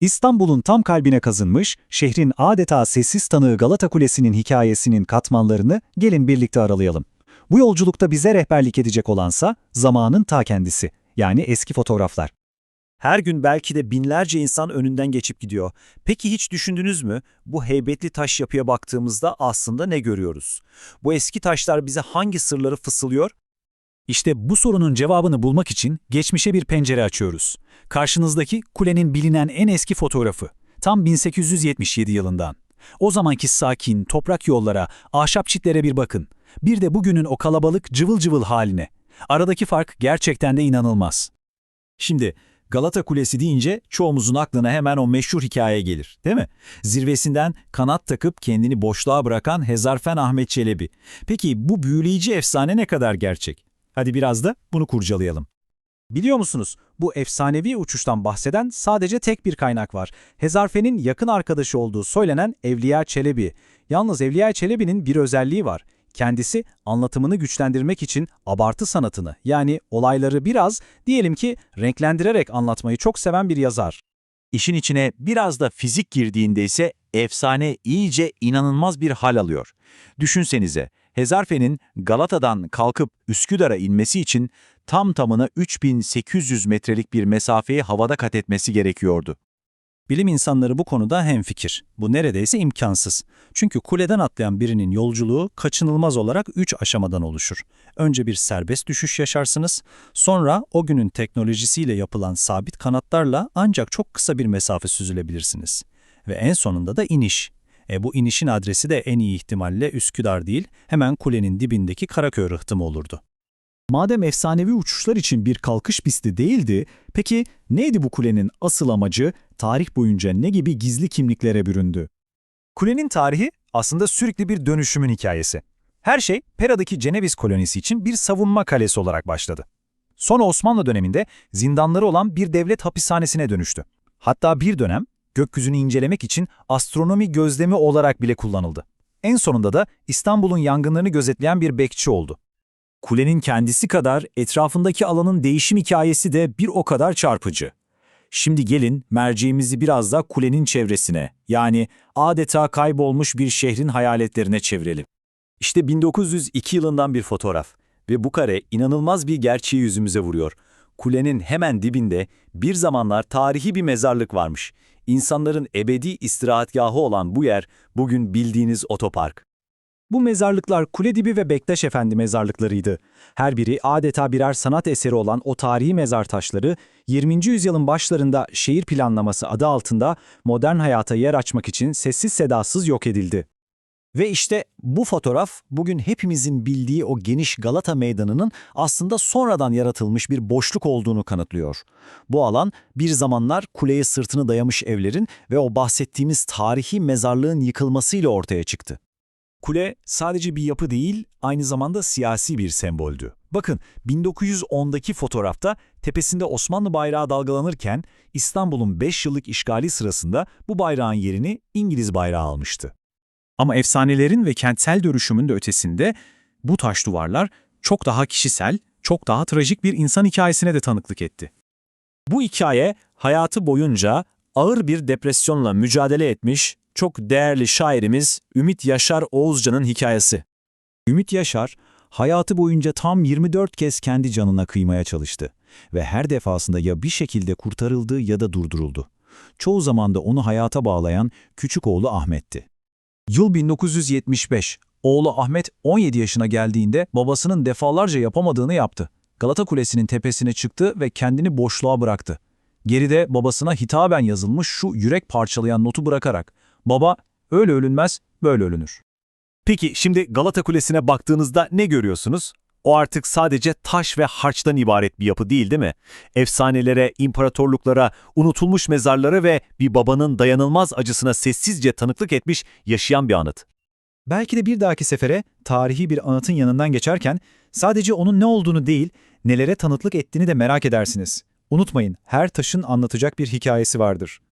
İstanbul'un tam kalbine kazınmış, şehrin adeta sessiz tanığı Galata Kulesi'nin hikayesinin katmanlarını gelin birlikte aralayalım. Bu yolculukta bize rehberlik edecek olansa zamanın ta kendisi, yani eski fotoğraflar. Her gün belki de binlerce insan önünden geçip gidiyor. Peki hiç düşündünüz mü? Bu heybetli taş yapıya baktığımızda aslında ne görüyoruz? Bu eski taşlar bize hangi sırları fısıldıyor? İşte bu sorunun cevabını bulmak için geçmişe bir pencere açıyoruz. Karşınızdaki kulenin bilinen en eski fotoğrafı. Tam 1877 yılından. O zamanki sakin, toprak yollara, ahşap çitlere bir bakın. Bir de bugünün o kalabalık cıvıl cıvıl haline. Aradaki fark gerçekten de inanılmaz. Şimdi Galata Kulesi deyince çoğumuzun aklına hemen o meşhur hikaye gelir, değil mi? Zirvesinden kanat takıp kendini boşluğa bırakan Hezarfen Ahmet Çelebi. Peki bu büyüleyici efsane ne kadar gerçek? Hadi biraz da bunu kurcalayalım. Biliyor musunuz, bu efsanevi uçuştan bahseden sadece tek bir kaynak var. Hezarfen'in yakın arkadaşı olduğu söylenen Evliya Çelebi. Yalnız Evliya Çelebi'nin bir özelliği var. Kendisi anlatımını güçlendirmek için abartı sanatını yani olayları biraz diyelim ki renklendirerek anlatmayı çok seven bir yazar. İşin içine biraz da fizik girdiğinde ise efsane iyice inanılmaz bir hal alıyor. Düşünsenize, Hezarfen'in Galata'dan kalkıp Üsküdar'a inmesi için tam tamına 3800 metrelik bir mesafeyi havada kat etmesi gerekiyordu. Bilim insanları bu konuda hemfikir. Bu neredeyse imkansız. Çünkü kuleden atlayan birinin yolculuğu kaçınılmaz olarak 3 aşamadan oluşur. Önce bir serbest düşüş yaşarsınız, sonra o günün teknolojisiyle yapılan sabit kanatlarla ancak çok kısa bir mesafe süzülebilirsiniz. Ve en sonunda da iniş. E bu inişin adresi de en iyi ihtimalle Üsküdar değil, hemen kulenin dibindeki Karaköy rıhtımı olurdu. Madem efsanevi uçuşlar için bir kalkış pisti değildi, peki neydi bu kulenin asıl amacı, tarih boyunca ne gibi gizli kimliklere büründü? Kulenin tarihi aslında sürekli bir dönüşümün hikayesi. Her şey Pera'daki Ceneviz kolonisi için bir savunma kalesi olarak başladı. Sonra Osmanlı döneminde zindanları olan bir devlet hapishanesine dönüştü. Hatta bir dönem gökyüzünü incelemek için astronomi gözlemi olarak bile kullanıldı. En sonunda da İstanbul'un yangınlarını gözetleyen bir bekçi oldu. Kulenin kendisi kadar etrafındaki alanın değişim hikayesi de bir o kadar çarpıcı. Şimdi gelin merceğimizi biraz da kulenin çevresine, yani adeta kaybolmuş bir şehrin hayaletlerine çevirelim. İşte 1902 yılından bir fotoğraf ve bu kare inanılmaz bir gerçeği yüzümüze vuruyor. Kulenin hemen dibinde bir zamanlar tarihi bir mezarlık varmış. İnsanların ebedi istirahatgahı olan bu yer bugün bildiğiniz otopark. Bu mezarlıklar Kuledibi ve Bektaş Efendi mezarlıklarıydı. Her biri adeta birer sanat eseri olan o tarihi mezar taşları 20. yüzyılın başlarında şehir planlaması adı altında modern hayata yer açmak için sessiz sedasız yok edildi. Ve işte bu fotoğraf bugün hepimizin bildiği o geniş Galata Meydanı'nın aslında sonradan yaratılmış bir boşluk olduğunu kanıtlıyor. Bu alan bir zamanlar kuleye sırtını dayamış evlerin ve o bahsettiğimiz tarihi mezarlığın yıkılmasıyla ortaya çıktı. Kule sadece bir yapı değil, aynı zamanda siyasi bir semboldü. Bakın 1910'daki fotoğrafta tepesinde Osmanlı bayrağı dalgalanırken İstanbul'un 5 yıllık işgali sırasında bu bayrağın yerini İngiliz bayrağı almıştı. Ama efsanelerin ve kentsel dönüşümün de ötesinde bu taş duvarlar çok daha kişisel, çok daha trajik bir insan hikayesine de tanıklık etti. Bu hikaye hayatı boyunca ağır bir depresyonla mücadele etmiş çok değerli şairimiz Ümit Yaşar Oğuzcan'ın hikayesi. Ümit Yaşar, hayatı boyunca tam 24 kez kendi canına kıymaya çalıştı ve her defasında ya bir şekilde kurtarıldı ya da durduruldu. Çoğu zaman da onu hayata bağlayan küçük oğlu Ahmet'ti. Yıl 1975. Oğlu Ahmet 17 yaşına geldiğinde babasının defalarca yapamadığını yaptı. Galata Kulesi'nin tepesine çıktı ve kendini boşluğa bıraktı. Geride babasına hitaben yazılmış şu yürek parçalayan notu bırakarak Baba, öyle ölünmez, böyle ölünür. Peki şimdi Galata Kulesi'ne baktığınızda ne görüyorsunuz? O artık sadece taş ve harçtan ibaret bir yapı değil değil mi? Efsanelere, imparatorluklara, unutulmuş mezarlara ve bir babanın dayanılmaz acısına sessizce tanıklık etmiş yaşayan bir anıt. Belki de bir dahaki sefere tarihi bir anıtın yanından geçerken sadece onun ne olduğunu değil, nelere tanıklık ettiğini de merak edersiniz. Unutmayın, her taşın anlatacak bir hikayesi vardır.